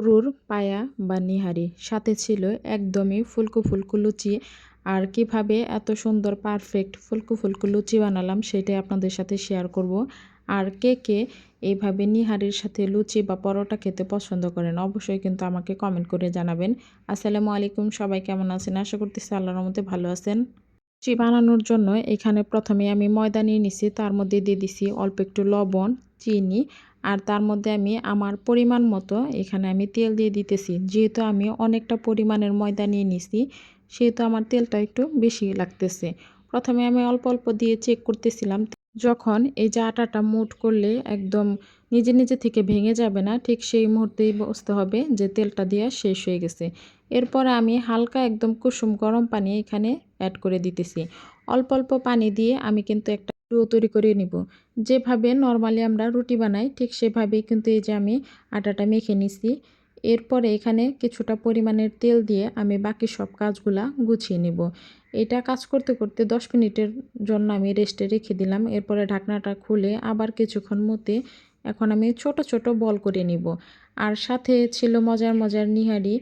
গরুর পায়া বা নিহারি, সাথে ছিল একদমই ফুলকু ফুলকু লুচি। আর কীভাবে এত সুন্দর পারফেক্ট ফুলকু ফুলকু লুচি বানালাম সেটাই আপনাদের সাথে শেয়ার করব। আর কে কে এইভাবে নিহারির সাথে লুচি বা পরোটা খেতে পছন্দ করেন, অবশ্যই কিন্তু আমাকে কমেন্ট করে জানাবেন। আসসালামু আলাইকুম, সবাই কেমন আছেন? আশা করতেছি আল্লাহর মধ্যে ভালো আছেন। লুচি বানানোর জন্য এখানে প্রথমে আমি ময়দা নিয়ে নিছি, তার মধ্যে দিয়ে দিছি অল্প একটু লবণ, চিনি আর তার মধ্যে আমি আমার পরিমাণ মতো এখানে আমি তেল দিয়ে দিতেছি। যেহেতু আমি অনেকটা পরিমাণের ময়দা নিয়ে নিছি, সেহেতু আমার তেলটা একটু বেশি লাগতেছে। প্রথমে আমি অল্প অল্প দিয়ে চেক করতেছিলাম। যখন এই যে আটাটা মুট করলে একদম নিজে নিজে থেকে ভেঙে যাবে না, ঠিক সেই মুহূর্তেই বুঝতে হবে যে তেলটা দেওয়া শেষ হয়ে গেছে। এরপর আমি হালকা একদম কুসুম গরম পানি এখানে অ্যাড করে দিতেছি। অল্প অল্প পানি দিয়ে আমি কিন্তু একটা ডো তৈরি করে নিব। যেভাবে নর্মালি আমরা রুটি বানাই, ঠিক সেভাবেই কিন্তু এই যে আমি আটাটা মেখে নিছি। এরপরে এখানে কিছুটা পরিমাণের তেল দিয়ে আমি বাকি সব কাজগুলা গুছিয়ে নিব। এটা কাজ করতে করতে 10 মিনিটের জন্য আমি রেস্টে রেখে দিলাম। এরপরে ঢাকনাটা খুলে আবার কিছুক্ষণ মতে এখন আমি ছোট ছোট বল করে নিব। আর সাথে ছিল মজার মজার নিহারি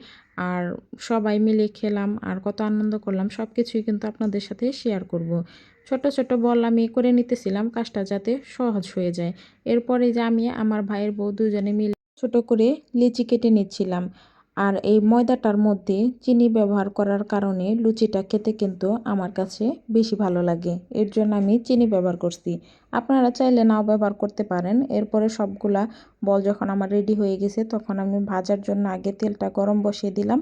আর সবাই মিলে খেলাম আর কত আনন্দ করলাম সব কিছুই কিন্তু আপনাদের সাথে শেয়ার করব। ছোট ছোট বল আমি করে নিতেছিলাম, কাজটা যাতে সহজ হয়ে যায় এরপরে যে আমি, আমার ভাইয়ের বউ দুজনে মিলে ছোট করে লিচি কেটে নিচ্ছিলাম আর এই ময়দাটার মধ্যে চিনি ব্যবহার করার কারণে লুচিটা খেতে কিন্তু আমার কাছে বেশি ভালো লাগে। এর জন্য আমি চিনি ব্যবহার করছি। আপনারা চাইলে নাও ব্যবহার করতে পারেন। এরপরে সবগুলা বল যখন আমার রেডি হয়ে গেছে, তখন আমি ভাজার জন্য আগে তেলটা গরম বসিয়ে দিলাম।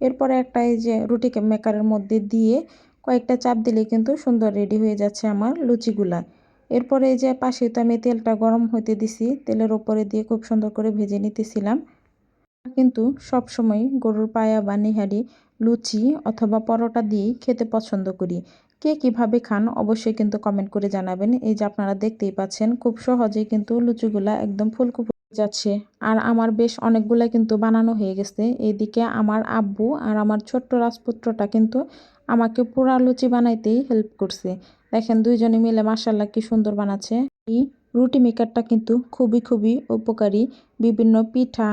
এরপরে একটা এই যে রুটি মেকারের মধ্যে দিয়ে কয়েকটা চাপ দিলে কিন্তু সুন্দর রেডি হয়ে যাচ্ছে আমার লুচিগুলা। এরপরে এই যে পাশে তো আমি তেলটা গরম হইতে দিছি, তেলের ওপরে দিয়ে খুব সুন্দর করে ভেজে নিতেছিলাম। কিন্তু সবসময় গরুর পায়া বা নিহারি, লুচি অথবা পরোটা দিয়েই খেতে পছন্দ করি। কে কীভাবে খান অবশ্যই কিন্তু কমেন্ট করে জানাবেন। এই যে আপনারা দেখতেই পাচ্ছেন, খুব সহজেই কিন্তু লুচিগুলা একদম ফুলকো যাচ্ছে। আর আমার বেশ অনেকগুলা কিন্তু বানানো হয়ে গেছে। এইদিকে আমার আব্বু আর আমার ছোট্ট রাজপুত্রটা কিন্তু আমাকে পোড়া লুচি বানাইতেই হেল্প করছে। দেখেন দুইজনে মিলে মাসাল্লাহ কি সুন্দর বানাচ্ছে। এই রুটি মেকারটা কিন্তু খুবই খুবই উপকারী। বিভিন্ন পিঠা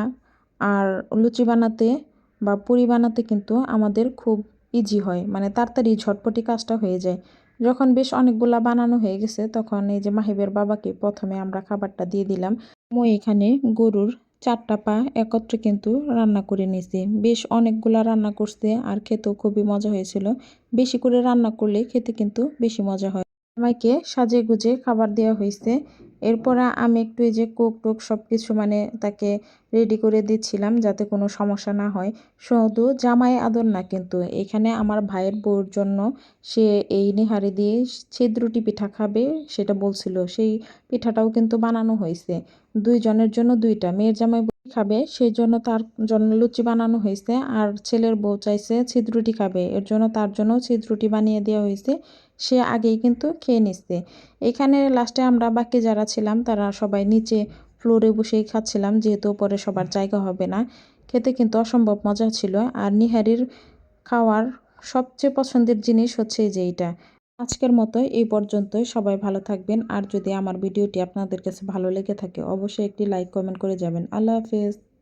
আর লুচি বানাতে বা পুরি বানাতে কিন্তু আমাদের খুব ইজি হয়। মানে তাড়াতাড়ি ঝটপটি কাজটা হয়ে যায়। যখন বেশ অনেকগুলা বানানো হয়ে গেছে, তখন এই যে মাহিবের বাবাকে প্রথমে আমরা খাবারটা দিয়ে দিলাম। মই এখানে গরুর চারটা পা একত্রে কিন্তু রান্না করে নিয়েছি। বেশ অনেকগুলা রান্না করছে আর খেতেও খুবই মজা হয়েছিল। বেশি করে রান্না করলে খেতে কিন্তু বেশি মজা হয়। আমাকে সাজে গুজে খাবার দেওয়া হয়েছে। এরপরে আমি একটু এই যে কোক টোক সব কিছু মানে তাকে রেডি করে দিচ্ছিলাম যাতে কোনো সমস্যা না হয়। শুধু জামাই আদর না, কিন্তু এখানে আমার ভাইয়ের বউর জন্য সে এই নিহারি দিয়ে ছিদ্রুটি পিঠা খাবে সেটা বলছিল। সেই পিঠাটাও কিন্তু বানানো হয়েছে। দুইজনের জন্য দুইটা। মেয়ের জামাই খাবে, সেই জন্য তার জন্য লুচি বানানো হয়েছে। আর ছেলের বউ চাইছে ছিদ্রুটি খাবে, এর জন্য তার জন্য ছিদ্রুটি বানিয়ে দেওয়া হয়েছে। সে আগেই কিন্তু খেয়ে নিচ্ছে। এখানে লাস্টে আমরা বাকি যারা ছিলাম, তারা সবাই নিচে ফ্লোরে বসেই খাচ্ছিলাম, যেহেতু পরে সবার জায়গা হবে না। খেতে কিন্তু অসম্ভব মজা ছিল। আর নিহারির খাওয়ার সবচেয়ে পছন্দের জিনিস হচ্ছে যে এইটা। আজকের মতো এই পর্যন্তই। সবাই ভালো থাকবেন। আর যদি আমার ভিডিওটি আপনাদের কাছে ভালো লেগে থাকে, অবশ্যই একটি লাইক কমেন্ট করে যাবেন। আল্লাহ হাফেজ।